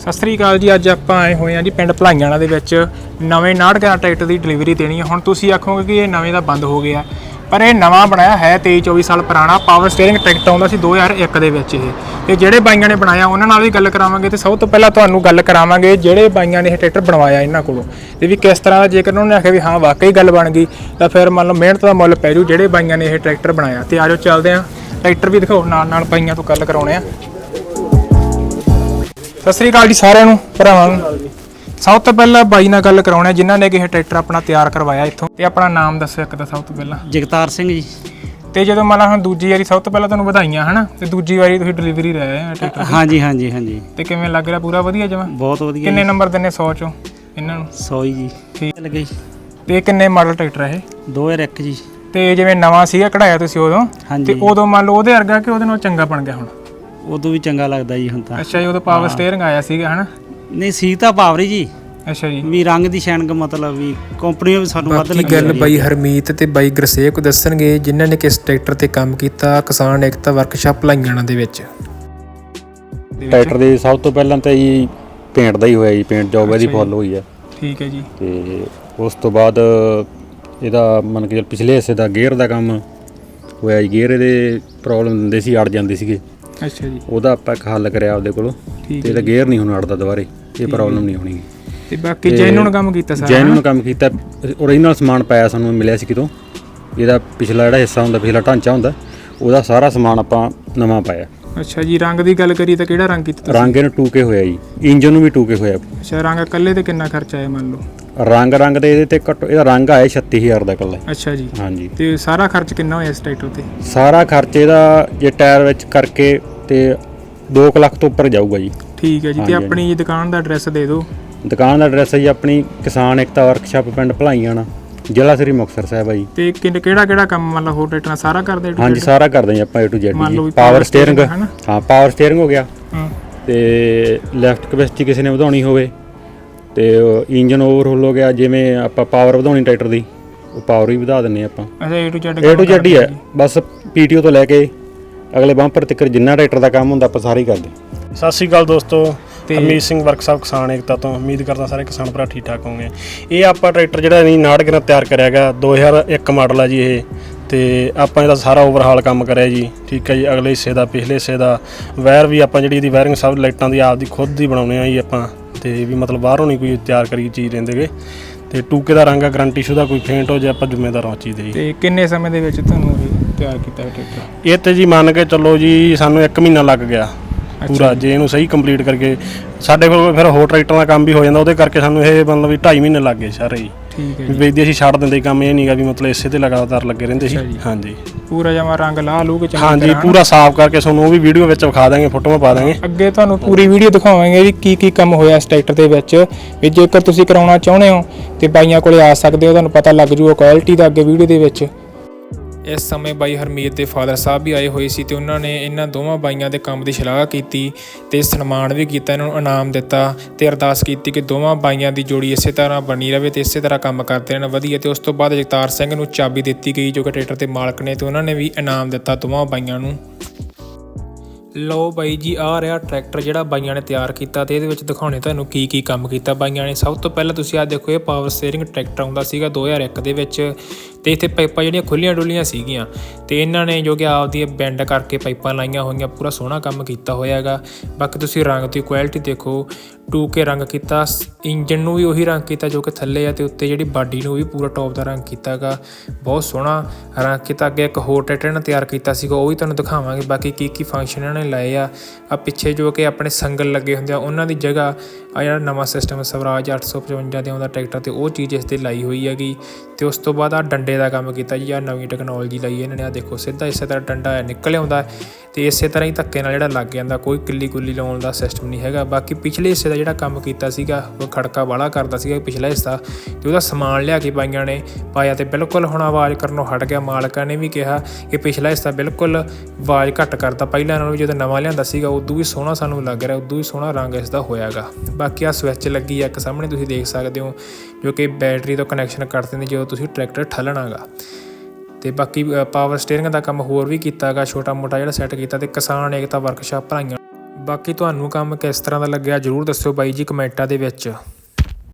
ਸਤਿ ਸ੍ਰੀ ਅਕਾਲ ਜੀ, ਅੱਜ ਆਪਾਂ ਆਏ ਹੋਏ ਹਾਂ ਜੀ ਪਿੰਡ ਭਲਾਈਆਣਾ ਦੇ ਵਿੱਚ। ਨਵੇਂ ਨਾੜਗਾ ਟਰੈਕਟਰ ਦੀ ਡਿਲੀਵਰੀ ਦੇਣੀ ਹੈ। ਹੁਣ ਤੁਸੀਂ ਆਖੋਗੇ ਕਿ ਇਹ ਨਵੇਂ ਦਾ ਬੰਦ ਹੋ ਗਿਆ। ਪਰ ਇਹ ਨਵਾਂ ਬਣਾਇਆ ਹੈ 23 24 ਸਾਲ ਪੁਰਾਣਾ ਪਾਵਰ ਸਟੀਅਰਿੰਗ ਟਰੈਕਟਰ ਆਉਂਦਾ ਸੀ 2001 ਦੇ ਵਿੱਚ ਇਹ। ਤੇ ਜਿਹੜੇ ਬਾਈਆਂ ਨੇ ਬਣਾਇਆ, ਉਹਨਾਂ ਨਾਲ ਵੀ ਗੱਲ ਕਰਾਵਾਂਗੇ ਤੇ ਸਭ ਤੋਂ ਪਹਿਲਾਂ ਤੁਹਾਨੂੰ ਗੱਲ ਕਰਾਵਾਂਗੇ ਜਿਹੜੇ ਬਾਈਆਂ ਨੇ ਇਹ ਟਰੈਕਟਰ ਬਣਵਾਇਆ ਇਹਨਾਂ ਕੋਲੋਂ। ਤੇ ਵੀ ਕਿਸ ਤਰ੍ਹਾਂ ਦਾ ਜੇਕਰ ਉਹਨਾਂ ਨੇ ਆਖਿਆ ਵੀ ਹਾਂ, ਵਾਕਈ ਗੱਲ ਬਣ ਗਈ, ਤਾਂ ਫਿਰ ਮੰਨ ਲਓ ਮਿਹਨਤ ਦਾ ਮੁੱਲ ਪੈ ਜੂ ਜਿਹੜੇ ਬਾਈਆਂ ਨੇ ਇਹ ਟਰੈਕਟਰ ਬਣਾਇਆ। ਤੇ ਆਜੋ ਚੱਲਦੇ ਆਂ ਟਰੈਕਟਰ ਵੀ ਦਿਖਾਓ ਨਾਲ ਨਾਲ ਬਾਈਆਂ ਤੋਂ ਗੱਲ ਕਰਾਉਣੇ ਆ ਸਤਿ ਸ੍ਰੀ ਅਕਾਲ ਜੀ ਸਾਰਿਆਂ ਨੂੰ ਭਰਾਵਾਂ ਨੂੰ। ਸਭ ਤੋਂ ਪਹਿਲਾਂ ਬਾਈ ਨਾਲ ਗੱਲ ਕਰਾਉਣਾ ਜਿਨ੍ਹਾਂ ਨੇ ਕਿ ਇਹ ਟਰੈਕਟਰ ਆਪਣਾ ਤਿਆਰ ਕਰਵਾਇਆ ਇੱਥੋਂ। ਤੇ ਆਪਣਾ ਨਾਮ ਦੱਸੋ ਇੱਕ ਤਾਂ ਸਭ ਤੋਂ ਪਹਿਲਾਂ। ਜਗਤਾਰ ਸਿੰਘ ਜੀ। ਤੇ ਜਦੋਂ ਮੰਨ ਲਾ ਹੁਣ ਦੂਜੀ ਵਾਰੀ ਸਭ ਤੋਂ ਪਹਿਲਾਂ ਤੁਹਾਨੂੰ ਵਧਾਈਆਂ ਹਨਾ? ਤੇ ਦੂਜੀ ਵਾਰੀ ਤੁਸੀਂ ਡਿਲੀਵਰੀ ਰਹੇ ਆ ਟਰੈਕਟਰ ਹਾਂਜੀ ਹਾਂਜੀ ਹਾਂਜੀ। ਤੇ ਕਿਵੇਂ ਲੱਗ ਰਿਹਾ? ਪੂਰਾ ਵਧੀਆ ਜਮਾ? ਬਹੁਤ ਵਧੀਆ ਕਿੰਨੇ ਨੰਬਰ ਦਿੰਨੇ? 100 ਚੋਂ ਇਹਨਾਂ ਨੂੰ? ਸੋਈ ਜੀ। ਠੀਕ। ਲੱਗੇ ਜੀ ਤੇ ਕਿੰਨੇ ਮਾਡਲ ਟਰੈਕਟਰ ਹੈ ਇਹ? 2001 ਜੀ। ਤੇ ਜਿਵੇਂ ਨਵਾਂ ਸੀਗਾ ਕਢਾਇਆ ਤੁਸੀਂ ਉਦੋਂ? ਤੇ ਉਦੋਂ ਮੰਨ ਲਓ ਉਹਦੇ ਵਰਗਾ ਕਿ ਉਹਦੇ ਨਾਲ ਚੰਗਾ ਬਣ ਗਿਆ ਹੁਣ? ਉਦੋਂ ਵੀ ਚੰਗਾ ਲੱਗਦਾ ਜੀ ਹੁਣ ਤਾਂ। ਅੱਛਾ ਜੀ ਉਦੋਂ ਪਾਵਰ ਸਟੀਅਰਿੰਗ ਆਇਆ ਸੀਗਾ ਹਨਾ? ਨਹੀਂ ਸੀ ਤਾਂ ਪਾਵਰੀ ਜੀ। ਅੱਛਾ ਜੀ। ਵੀ ਰੰਗ ਦੀ ਸ਼ੈਨਕ ਮਤਲਬ ਵੀ ਕੰਪਨੀ ਵੀ ਸਾਨੂੰ ਵੱਧ ਬਾਕੀ ਲੱਗੀ ਗੱਲ ਬਾਈ ਹਰਮੀਤ ਤੇ ਬਾਈ ਗੁਰਸੇਵਕ ਦੱਸਣਗੇ ਜਿਨ੍ਹਾਂ ਨੇ ਕਿਸ ਟਰੈਕਟਰ ਤੇ ਕੰਮ ਕੀਤਾ ਕਿਸਾਨ ਏਕਤਾ ਵਰਕਸ਼ਾਪ ਲਾਈਆਣਾ ਦੇ ਵਿੱਚ। ਟਰੈਕਟਰ ਦੇ ਸਭ ਤੋਂ ਪਹਿਲਾਂ ਤਾਂ ਜੀ ਪੇਂਟ ਦਾ ਹੀ ਹੋਇਆ ਜੀ ਪੇਂਟ ਜੌਬ ਇਹਦੀ। ਫੁੱਲ ਹੋਈ ਹੈ ਠੀਕ ਹੈ ਜੀ। ਤੇ ਉਸ ਤੋਂ ਬਾਅਦ ਇਹਦਾ ਮੰਨ ਕੇ ਚੱਲ ਪਿਛਲੇ ਹਿੱਸੇ ਦਾ ਗੇਅਰ ਦਾ ਕੰਮ ਹੋਇਆ ਜੀ ਗੇਅਰ ਇਹਦੇ ਪ੍ਰੋਬਲਮ ਦਿੰਦੇ ਸੀ ਅੜ ਜਾਂਦੇ ਸੀਗੇ। ਅੱਛਾ ਜੀ। ਉਹਦਾ ਆਪਾਂ ਇੱਕ ਹੱਲ ਕਰਿਆ ਆਪਦੇ ਕੋਲੋਂ। ਠੀਕ ਤੇ ਇਹਦਾ ਗੇਅਰ ਨਹੀਂ ਹੁਣ ਅੜਦਾ ਦੁਬਾਰੇ ਇਹ ਪ੍ਰੋਬਲਮ ਨਹੀਂ ਹੋਣੀ। ਤੇ ਬਾਕੀ ਜੈਨੂਨ ਕੰਮ ਕੀਤਾ ਸਾਰਾ ਜੈਨੂਨ ਕੰਮ ਕੀਤਾ। ਓਰੀਜਨਲ ਸਮਾਨ ਪਾਇਆ ਸਾਨੂੰ ਮਿਲਿਆ ਸੀ ਕਿਤੋਂ। ਇਹਦਾ ਪਿਛਲਾ ਜਿਹੜਾ ਹਿੱਸਾ ਹੁੰਦਾ ਪਿਛਲਾ ਢਾਂਚਾ ਹੁੰਦਾ ਉਹਦਾ ਸਾਰਾ ਸਮਾਨ ਆਪਾਂ ਨਵਾਂ ਪਾਇਆ। ਅੱਛਾ ਜੀ ਰੰਗ ਦੀ ਗੱਲ ਕਰੀ ਤਾਂ ਕਿਹੜਾ ਰੰਗ ਕੀਤਾ ਤੁਸੀਂ? ਰੰਗ ਇਹਨੂੰ ਟੂਕੇ ਹੋਇਆ ਜੀ। ਇੰਜਨ ਨੂੰ ਵੀ ਟੂਕੇ ਹੋਇਆ। ਅੱਛਾ ਰੰਗ ਇਕੱਲੇ ਤੇ ਕਿੰਨਾ ਖਰਚਾ ਆਇਆ ਮੰਨ ਲਓ? ਰੰਗ ਰੰਗ ਦੇ ਇਹਦੇ ਤੇ ਘੱਟੋ ਇਹਦਾ ਰੰਗ ਆਇਆ 36000 ਦਾ ਇਕੱਲਾ ਹੀ। ਅੱਛਾ ਜੀ। ਹਾਂਜੀ। ਤੇ ਸਾਰਾ ਖਰਚ ਕਿੰਨਾ ਹੋਇਆ ਇਸ ਟਰੈਕਟਰ ਤੇ? ਸਾਰਾ ਖਰਚ ਇਹਦਾ ਜੇ ਟਾਇਰ ਵਿੱਚ ਕਰਕੇ ਤੇ 2 ਲੱਖ ਤੋਂ ਉੱਪਰ ਜਾਊਗਾ ਜੀ। ਠੀਕ ਹੈ ਜੀ ਤੇ ਹਾਂਜੀ, ਆਪਣੀ ਜੀ ਦੁਕਾਨ ਦਾ ਐਡਰੈਸ ਦੇ ਦਿਓ। ਦੁਕਾਨ ਦਾ ਐਡਰੈਸ ਹੈ ਜੀ ਆਪਣੀ ਕਿਸਾਨ ਏਕਤਾ ਵਰਕਸ਼ਾਪ ਪਿੰਡ ਭਲਾਈਆਣਾ ਜ਼ਿਲ੍ਹਾ ਸ੍ਰੀ ਮੁਕਤਸਰ ਸਾਹਿਬ ਹੈ ਜੀ। ਤੇ ਕਿੰਨ- ਕਿਹੜਾ ਕਿਹੜਾ ਕੰਮ ਮੰਨ ਲਓ ਹੋਰ ਟਰੈਕਟਰ ਸਾਰਾ ਕਰਦੇ ਹਾਂਜੀ ਸਾਰਾ ਕਰਦੇ ਜੀ ਆਪਾਂ A to Z ਮੰਨ ਲਓ ਵੀ ਜੀ ਪਾਵਰ power steering? ਹਾਂ ਪਾਵਰ ਸਟੀਅਰਿੰਗ ਹੋ ਗਿਆ। ਹਾਂ। ਤੇ ਲੈਫਟ ਕਪੈਸਿਟੀ ਕਿਸੇ ਨੇ ਵਧਾਉਣੀ ਹੋਵੇ ਤੇ ਇੰਜਨ ਓਵਰਹੋਲ ਹੋ ਗਿਆ ਜਿਵੇਂ ਆਪਾਂ ਪਾਵਰ ਵਧਾਉਣੀ ਟਰੈਕਟਰ ਦੀ ਉਹ ਪਾਵਰ ਵੀ ਵਧਾ ਦਿੰਨੇ ਆਪਾਂ। ਅੱਛਾ A to Z A to Z ਹੀ ਹੈ। ਬਸ ਪੀਟੀਓ ਤੋਂ ਲੈ ਕੇ ਅਗਲੇ ਬੰਪਰ ਤੱਕ ਜਿੰਨਾ ਟਰੈਕਟਰ ਦਾ ਕੰਮ ਹੁੰਦਾ ਆਪਾਂ ਸਾਰੇ ਹੀ ਕਰਦੇ ਸਤਿ ਸ਼੍ਰੀ ਅਕਾਲ ਦੋਸਤੋ ਤੇ- ਹਰਮੀਤ ਸਿੰਘ ਵਰਕਸ਼ਾਪ ਕਿਸਾਨ ਏਕਤਾ ਤੋਂ। ਉਮੀਦ ਕਰਦਾ ਸਾਰੇ ਕਿਸਾਨ ਭਰਾ ਠੀਕ ਠਾਕ ਹੋਣਗੇ। ਇਹ ਆਪਾਂ ਟਰੈਕਟਰ ਜਿਹੜਾ ਨਹੀਂ ਨਾੜਕ ਨਾਲ ਤਿਆਰ ਕਰਿਆ ਗਿਆ 2001 ਮਾਡਲ ਆ ਜੀ ਇਹ। ਤੇ ਆਪਾਂ ਇਹਦਾ ਸਾਰਾ ਓਵਰਹਾਲ ਕੰਮ ਕਰਿਆ ਜੀ। ਠੀਕ ਹੈ ਜੀ ਅਗਲੇ ਹਿੱਸੇ ਦਾ ਪਿਛਲੇ ਹਿੱਸੇ ਦਾ। ਵਾਇਰ ਵੀ ਆਪਾਂ ਜਿਹੜੀ ਇਹਦੀ ਵਾਇਰਿੰਗ ਸਭ ਲਾਈਟਾਂ ਦੀ ਆਪਦੀ ਖੁਦ ਦੀ ਬਣਾਉਣੇ ਆ ਜੀ ਆਪਾਂ। ਤੇ ਵੀ ਮਤਲਬ ਬਾਹਰੋਂ ਨਹੀਂ ਕੋਈ ਤਿਆਰ ਕਰੀ ਚੀਜ਼ ਰਹਿੰਦੇਗੇ ਤੇ ਟੂਕੇ ਦਾ ਰੰਗ ਆ ਗਰੰਟੀ ਸ਼ੁਦਾ ਕੋਈ ਫੇਂਟ ਹੋ ਜੇ ਆਪਾਂ ਜ਼ਿੰਮੇਦਾਰ ਹਾਂ ਚੀਜ਼ ਦੇ ਜੀ ਤੇ ਕਿੰਨੇ ਸਮੇਂ ਦੇ ਵਿੱਚ ਤੁਹਾਨੂੰ ਇਹ ਤਿਆਰ ਕੀਤਾ ਇਹ ਟਰੈਕਟਰ ਇਹ ਤੇ ਜੀ ਮੰਨ ਕੇ ਚੱਲੋ ਜੀ ਸਾਨੂੰ 1 ਮਹੀਨਾ ਲੱਗ ਗਿਆ ਪੂਰਾ ਜੇ। ਇਹਨੂੰ ਸਹੀ ਕੰਪਲੀਟ ਕਰਕੇ। ਸਾਡੇ ਕੋਲ ਫਿਰ ਹੋਰ ਟਰੈਕਟਰਾਂ ਦਾ ਕੰਮ ਵੀ ਹੋ ਜਾਂਦਾ ਉਹਦੇ ਕਰਕੇ ਸਾਨੂੰ ਇਹ ਮਤਲਬ ਵੀ 2.5 ਮਹੀਨੇ ਲੱਗ ਗਏ ਸਾਰੇ ਜੀ ਠੀਕ ਹੈ ਵੀ ਜੀ ਵੇਚਦੇ ਅਸੀਂ ਛੱਡ ਦਿੰਦੇ ਕੰਮ ਇਹ ਨਹੀਂਗਾ ਵੀ ਮਤਲਬ ਇਸੇ ਤੇ ਲਗਾਤਾਰ ਲੱਗੇ ਰਹਿੰਦੇ ਸੀ। ਅੱਛਾ ਜੀ। ਹਾਂਜੀ। ਪੂਰਾ ਜਮਾ ਰੰਗ ਲਾ ਲੂ ਕੇ ਚੰਗੀ ਹਾਂਜੀ ਤਰ੍ਹਾਂ। ਪੂਰਾ ਸਾਫ਼ ਕਰਕੇ ਤੁਹਾਨੂੰ ਉਹ ਵੀ ਵੀਡੀਓ ਵਿੱਚ ਵਿਖਾ ਦਾਂਗੇ ਫੋਟੋਆਂ ਪਾ ਦਾਂਗੇ। ਅੱਗੇ ਤੁਹਾਨੂੰ ਪੂਰੀ ਵੀਡੀਓ ਦਿਖਾਵਾਂਗੇ ਵੀ ਕੀ ਕੀ ਕੰਮ ਹੋਇਆ ਇਸ ਟਰੈਕਟਰ ਦੇ ਵਿੱਚ। ਵੀ ਜੇਕਰ ਤੁਸੀਂ ਕਰਾਉਣਾ ਚਾਹੁੰਦੇ ਹੋ ਤੇ ਬਾਈਆਂ ਕੋਲੇ ਆ ਸਕਦੇ ਹੋ ਤੁਹਾਨੂੰ ਪਤਾ ਲੱਗ ਜੂਗਾ ਕੁਆਲਿਟੀ ਦਾ ਅੱਗੇ ਵੀਡੀਓ ਦੇ ਵਿੱਚ। ਇਸ ਸਮੇਂ ਬਾਈ ਹਰਮੀਤ ਦੇ ਫਾਦਰ ਸਾਹਿਬ ਵੀ ਆਏ ਹੋਏ ਸੀ ਤੇ ਉਹਨਾਂ ਨੇ ਇਹਨਾਂ ਦੋਵਾਂ ਬਾਈਆਂ ਦੇ ਕੰਮ ਦੀ ਸ਼ਲਾਘਾ ਕੀਤੀ ਤੇ ਸਨਮਾਨ ਵੀ ਕੀਤਾ, ਇਹਨਾਂ ਨੂੰ ਇਨਾਮ ਦਿੱਤਾ ਤੇ ਅਰਦਾਸ ਕੀਤੀ ਕਿ ਦੋਵਾਂ ਬਾਈਆਂ ਦੀ ਜੋੜੀ ਇਸੇ ਤਰ੍ਹਾਂ ਬਣੀ ਰਹੇ ਤੇ ਇਸੇ ਤਰ੍ਹਾਂ ਕੰਮ ਕਰਦੇ ਰਹਿਣ ਵਧੀਆ ਤੇ ਉਸ ਤੋਂ ਬਾਅਦ ਜਗਤਾਰ ਸਿੰਘ ਨੂੰ ਚਾਬੀ ਦਿੱਤੀ ਗਈ ਜੋ ਕਿ ਟਰੈਕਟਰ ਦੇ ਮਾਲਕ ਨੇ ਤੇ ਉਹਨਾਂ ਨੇ ਵੀ ਇਨਾਮ ਦਿੱਤਾ ਦੋਵਾਂ ਬਾਈਆਂ ਨੂੰ। ਲਓ ਬਾਈ ਜੀ ਆ ਰਿਹਾ ਟਰੈਕਟਰ ਜਿਹੜਾ ਬਾਈਆਂ ਨੇ ਤਿਆਰ ਕੀਤਾ ਤੇ ਇਹਦੇ ਵਿੱਚ ਦਿਖਾਉਣੇ ਤੁਹਾਨੂੰ ਕੀ ਕੀ ਕੰਮ ਕੀਤਾ। ਬਾਈਆਂ ਨੇ ਸਭ ਤੋਂ ਪਹਿਲਾਂ ਤੁਸੀਂ ਆ ਦੇਖੋ, ਇਹ ਪਾਵਰ ਸਟੀਅਰਿੰਗ ਟਰੈਕਟਰ ਆਉਂਦਾ ਸੀਗਾ 2001 ਦੇ ਵਿੱਚ ਤੇ ਇੱਥੇ ਪਾਈਪਾਂ ਜਿਹੜੀਆਂ ਖੁੱਲੀਆਂ ਡੁੱਲੀਆਂ ਸੀਗੀਆਂ ਤੇ ਇਹਨਾਂ ਨੇ ਜੋ ਕਿ ਆਪਦੀ ਬੈਂਡ ਕਰਕੇ ਪਾਈਪਾਂ ਲਾਈਆਂ ਹੋਈਆਂ, ਪੂਰਾ ਸੋਹਣਾ ਕੰਮ ਕੀਤਾ ਹੋਇਆ ਹੈਗਾ। ਬਾਕੀ ਤੁਸੀਂ ਰੰਗ ਦੀ ਕੁਆਲਿਟੀ ਦੇਖੋ 2K ਰੰਗ ਕੀਤਾ ਇੰਜਨ ਨੂੰ ਵੀ ਉਹੀ ਰੰਗ ਕੀਤਾ ਜੋ ਕਿ ਥੱਲੇ ਆ ਤੇ ਉੱਤੇ ਜਿਹੜੀ ਬਾਡੀ ਨੂੰ ਵੀ ਪੂਰਾ ਟੌਪ ਦਾ ਰੰਗ ਕੀਤਾ ਹੈਗਾ। ਬਹੁਤ ਸੋਹਣਾ ਰੰਗ ਕੀਤਾ, ਅੱਗੇ ਇੱਕ ਹੋਰ ਟਰੈਕਟਰ ਨੇ ਤਿਆਰ ਕੀਤਾ ਸੀਗਾ, ਉਹ ਵੀ ਤੁਹਾਨੂੰ ਦਿਖਾਵਾਂਗੇ। ਬਾਕੀ ਕੀ ਕੀ ਫੰਕਸ਼ਨ ਇਹਨਾਂ ਨੇ ਲਾਏ ਆ। ਆ ਪਿੱਛੇ ਜੋ ਕਿ ਆਪਣੇ ਸੰਗਲ ਲੱਗੇ ਹੁੰਦੇ ਆ, ਉਹਨਾਂ ਦੀ ਜਗ੍ਹਾ ਆ ਜਿਹੜਾ ਨਵਾਂ ਸਿਸਟਮ ਸਵਰਾਜ 855 ਦੇ ਆਉਂਦਾ ਟਰੈਕਟਰ ਤੇ, ਉਹ ਚੀਜ਼ ਇਸ ਤੇ ਲਾਈ ਹੋਈ ਹੈਗੀ। ਤੇ ਉਸ ਤੋਂ ਬਾਅਦ ਆ ਡੰਡੇ ਦਾ ਕੰਮ ਕੀਤਾ ਜੀ ਆ ਨਵੀਂ ਟੈਕਨੋਲੋਜੀ ਲਈ ਇਹਨਾਂ ਨੇ ਆ ਦੇਖੋ ਸਿੱਧਾ ਇਸੇ ਤਰ੍ਹਾਂ ਡੰਡਾ ਹੈ ਨਿਕਲ ਆਉਂਦਾ। ਤੇ ਇਸੇ ਤਰ੍ਹਾਂ ਹੀ ਧੱਕੇ ਨਾਲ ਜਿਹੜਾ ਲੱਗ ਜਾਂਦਾ, ਕੋਈ ਕਿੱਲੀ ਕੁੱਲੀ ਲਾਉਣ ਦਾ ਸਿਸਟਮ ਨਹੀਂ ਹੈਗਾ। ਬਾਕੀ ਪਿਛਲੇ ਹਿੱਸੇ ਦਾ ਜਿਹੜਾ ਕੰਮ ਕੀਤਾ ਸੀਗਾ, ਉਹ ਖੜਕਾ ਵਾਲਾ ਕਰਦਾ ਸੀਗਾ ਪਿਛਲਾ ਹਿੱਸਾ ਤੇ ਉਹਦਾ ਸਮਾਨ ਲਿਆ ਕੇ ਪਾਈਆਂ ਨੇ, ਪਾਇਆ ਤੇ ਬਿਲਕੁਲ ਹੁਣ ਆਵਾਜ਼ ਕਰਨੋਂ ਹਟ ਗਿਆ। ਮਾਲਕਾਂ ਨੇ ਵੀ ਕਿਹਾ ਕਿ ਪਿਛਲਾ ਹਿੱਸਾ ਬਿਲਕੁਲ ਆਵਾਜ਼ ਘੱਟ ਕਰਤਾ ਪਹਿਲਾਂ ਨਾਲੋਂ ਜਦੋਂ ਨਵਾਂ ਲਿਆਂਦਾ ਸੀਗਾ, ਉਦੋਂ ਵੀ ਸੋਹਣਾ ਸਾਨੂੰ ਲੱਗ ਰਿਹਾ, ਉਦੋਂ ਵੀ ਸੋਹਣਾ ਰੰਗ ਇਸ ਦਾ ਹੋਇਆਗਾ। ਬਾਕੀ ਆ ਸਵਿਚ ਲੱਗੀ ਆ ਇੱਕ ਸਾਹਮਣੇ, ਤੁਸੀਂ ਦੇਖ ਸਕਦੇ ਹੋ, ਜੋ ਕਿ ਬੈਟਰੀ ਤੋਂ ਕਨੈਕਸ਼ਨ ਕਰ ਦਿੰਦੀ, ਜਦੋਂ ਤੁਸੀਂ ਟਰੈਕਟਰ ਠੱਲਣਾਗਾ। ਤੇ ਬਾਕੀ ਪਾਵਰ ਸਟੀਅਰਿੰਗ ਦਾ ਕੰਮ ਹੋਰ ਵੀ ਕੀਤਾਗਾ ਛੋਟਾ ਮੋਟਾ ਜਿਹੜਾ ਸੈੱਟ ਕੀਤਾ ਤੇ ਕਿਸਾਨ ਏਕਤਾ ਵਰਕਸ਼ਾਪ ਭਰਾਈਆਂ ਬਾਕੀ ਤੁਹਾਨੂੰ ਕੰਮ ਕਿਸ ਤਰ੍ਹਾਂ ਦਾ ਲੱਗਿਆ ਜਰੂਰ ਦੱਸਿਓ ਬਾਈ ਜੀ ਕਮੈਂਟਾਂ ਦੇ ਵਿੱਚ।